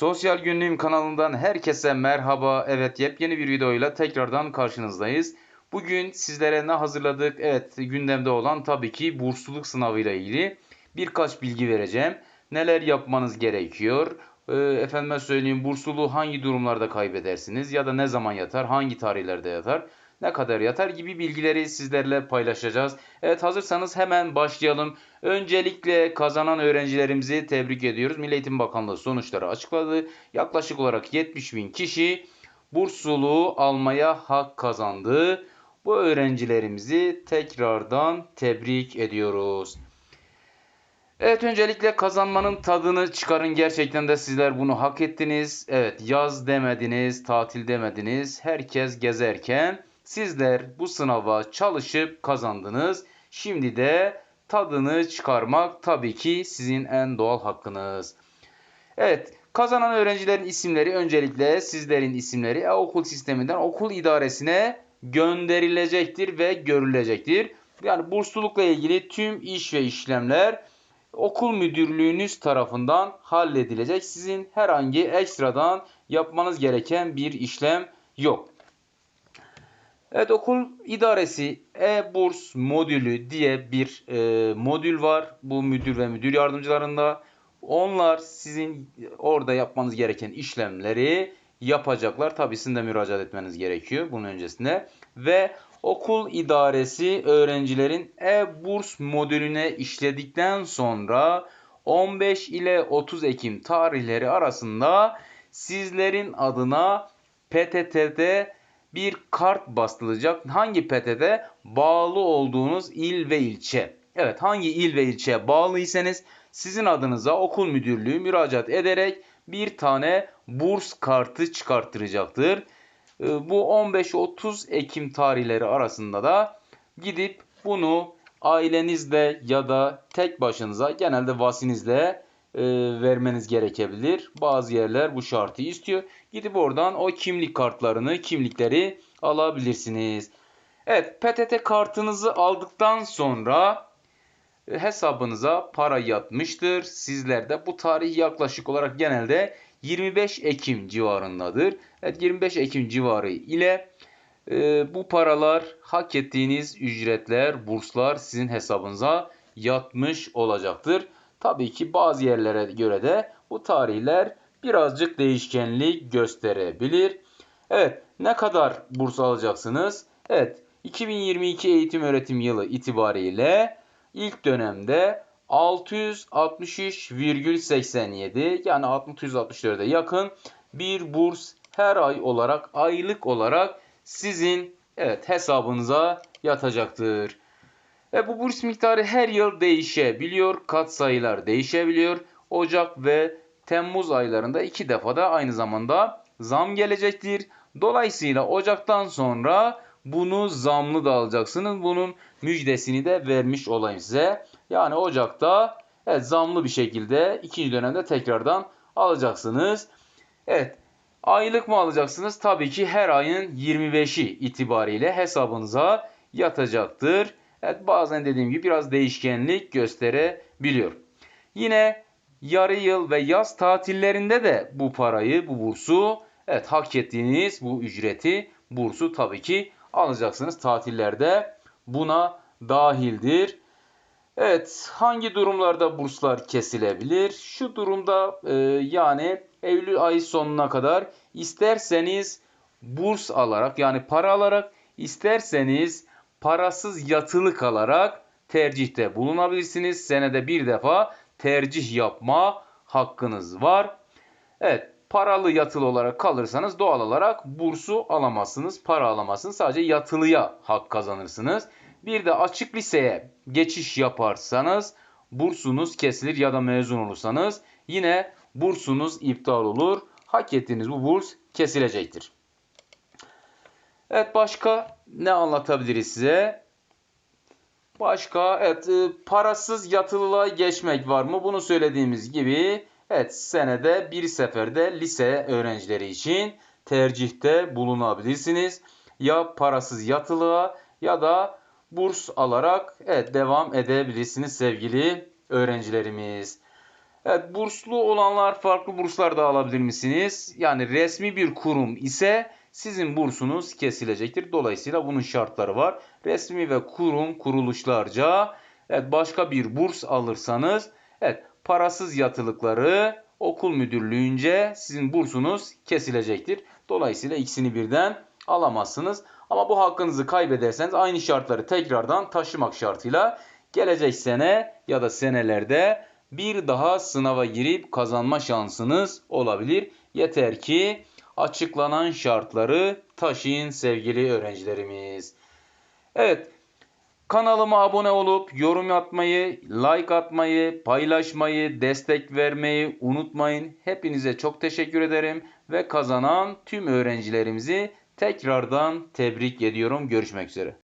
Sosyal Günlüğüm kanalından herkese merhaba. Evet yepyeni bir videoyla tekrardan karşınızdayız. Bugün sizlere ne hazırladık? Evet gündemde olan tabii ki bursluluk sınavıyla ilgili birkaç bilgi vereceğim. Neler yapmanız gerekiyor? Ee, efendime söyleyeyim bursluluğu hangi durumlarda kaybedersiniz? Ya da ne zaman yatar? Hangi tarihlerde yatar? Ne kadar yatar gibi bilgileri sizlerle paylaşacağız. Evet hazırsanız hemen başlayalım. Öncelikle kazanan öğrencilerimizi tebrik ediyoruz. Milli Eğitim Bakanlığı sonuçları açıkladı. Yaklaşık olarak 70 bin kişi bursluluğu almaya hak kazandı. Bu öğrencilerimizi tekrardan tebrik ediyoruz. Evet öncelikle kazanmanın tadını çıkarın. Gerçekten de sizler bunu hak ettiniz. Evet yaz demediniz, tatil demediniz. Herkes gezerken Sizler bu sınava çalışıp kazandınız. Şimdi de tadını çıkarmak tabii ki sizin en doğal hakkınız. Evet, kazanan öğrencilerin isimleri öncelikle sizlerin isimleri e-okul sisteminden okul idaresine gönderilecektir ve görülecektir. Yani burslulukla ilgili tüm iş ve işlemler okul müdürlüğünüz tarafından halledilecek. Sizin herhangi ekstradan yapmanız gereken bir işlem yok. Evet okul idaresi e-burs modülü diye bir e, modül var. Bu müdür ve müdür yardımcılarında. Onlar sizin orada yapmanız gereken işlemleri yapacaklar. Tabii sizin de müracaat etmeniz gerekiyor bunun öncesinde. Ve okul idaresi öğrencilerin e-burs modülüne işledikten sonra 15 ile 30 Ekim tarihleri arasında sizlerin adına PTT'de bir kart bastırılacak. Hangi PT'de bağlı olduğunuz il ve ilçe. Evet hangi il ve ilçeye bağlıysanız sizin adınıza okul müdürlüğü müracaat ederek bir tane burs kartı çıkarttıracaktır. Ee, bu 15-30 Ekim tarihleri arasında da gidip bunu ailenizle ya da tek başınıza genelde vasinizle e, vermeniz gerekebilir. Bazı yerler bu şartı istiyor. Gidip oradan o kimlik kartlarını, kimlikleri alabilirsiniz. Evet, PTT kartınızı aldıktan sonra e, hesabınıza para yatmıştır. Sizlerde bu tarih yaklaşık olarak genelde 25 Ekim civarındadır. Evet 25 Ekim civarı ile e, bu paralar hak ettiğiniz ücretler, burslar sizin hesabınıza yatmış olacaktır. Tabii ki bazı yerlere göre de bu tarihler birazcık değişkenlik gösterebilir. Evet ne kadar burs alacaksınız? Evet 2022 eğitim öğretim yılı itibariyle ilk dönemde 663,87 yani 664'e yakın bir burs her ay olarak aylık olarak sizin evet hesabınıza yatacaktır. Ve bu burs miktarı her yıl değişebiliyor. Kat sayılar değişebiliyor. Ocak ve Temmuz aylarında iki defa da aynı zamanda zam gelecektir. Dolayısıyla Ocak'tan sonra bunu zamlı da alacaksınız. Bunun müjdesini de vermiş olayım size. Yani Ocak'ta evet, zamlı bir şekilde ikinci dönemde tekrardan alacaksınız. Evet aylık mı alacaksınız? Tabii ki her ayın 25'i itibariyle hesabınıza yatacaktır. Evet bazen dediğim gibi biraz değişkenlik gösterebiliyor. Yine yarı yıl ve yaz tatillerinde de bu parayı, bu bursu evet hak ettiğiniz bu ücreti, bursu tabii ki alacaksınız tatillerde. Buna dahildir. Evet hangi durumlarda burslar kesilebilir? Şu durumda e, yani Eylül ayı sonuna kadar isterseniz burs alarak yani para alarak isterseniz parasız yatılı kalarak tercihte bulunabilirsiniz. Senede bir defa tercih yapma hakkınız var. Evet paralı yatılı olarak kalırsanız doğal olarak bursu alamazsınız. Para alamazsınız. Sadece yatılıya hak kazanırsınız. Bir de açık liseye geçiş yaparsanız bursunuz kesilir ya da mezun olursanız yine bursunuz iptal olur. Hak ettiğiniz bu burs kesilecektir. Evet başka ne anlatabiliriz size? Başka evet e, parasız yatılılığa geçmek var mı? Bunu söylediğimiz gibi evet senede bir seferde lise öğrencileri için tercihte bulunabilirsiniz. Ya parasız yatılığa ya da burs alarak evet devam edebilirsiniz sevgili öğrencilerimiz. Evet, burslu olanlar farklı burslar da alabilir misiniz? Yani resmi bir kurum ise sizin bursunuz kesilecektir. Dolayısıyla bunun şartları var. Resmi ve kurum kuruluşlarca evet başka bir burs alırsanız evet parasız yatılıkları okul müdürlüğünce sizin bursunuz kesilecektir. Dolayısıyla ikisini birden alamazsınız. Ama bu hakkınızı kaybederseniz aynı şartları tekrardan taşımak şartıyla gelecek sene ya da senelerde bir daha sınava girip kazanma şansınız olabilir. Yeter ki açıklanan şartları taşıyın sevgili öğrencilerimiz. Evet, kanalıma abone olup yorum atmayı, like atmayı, paylaşmayı, destek vermeyi unutmayın. Hepinize çok teşekkür ederim ve kazanan tüm öğrencilerimizi tekrardan tebrik ediyorum. Görüşmek üzere.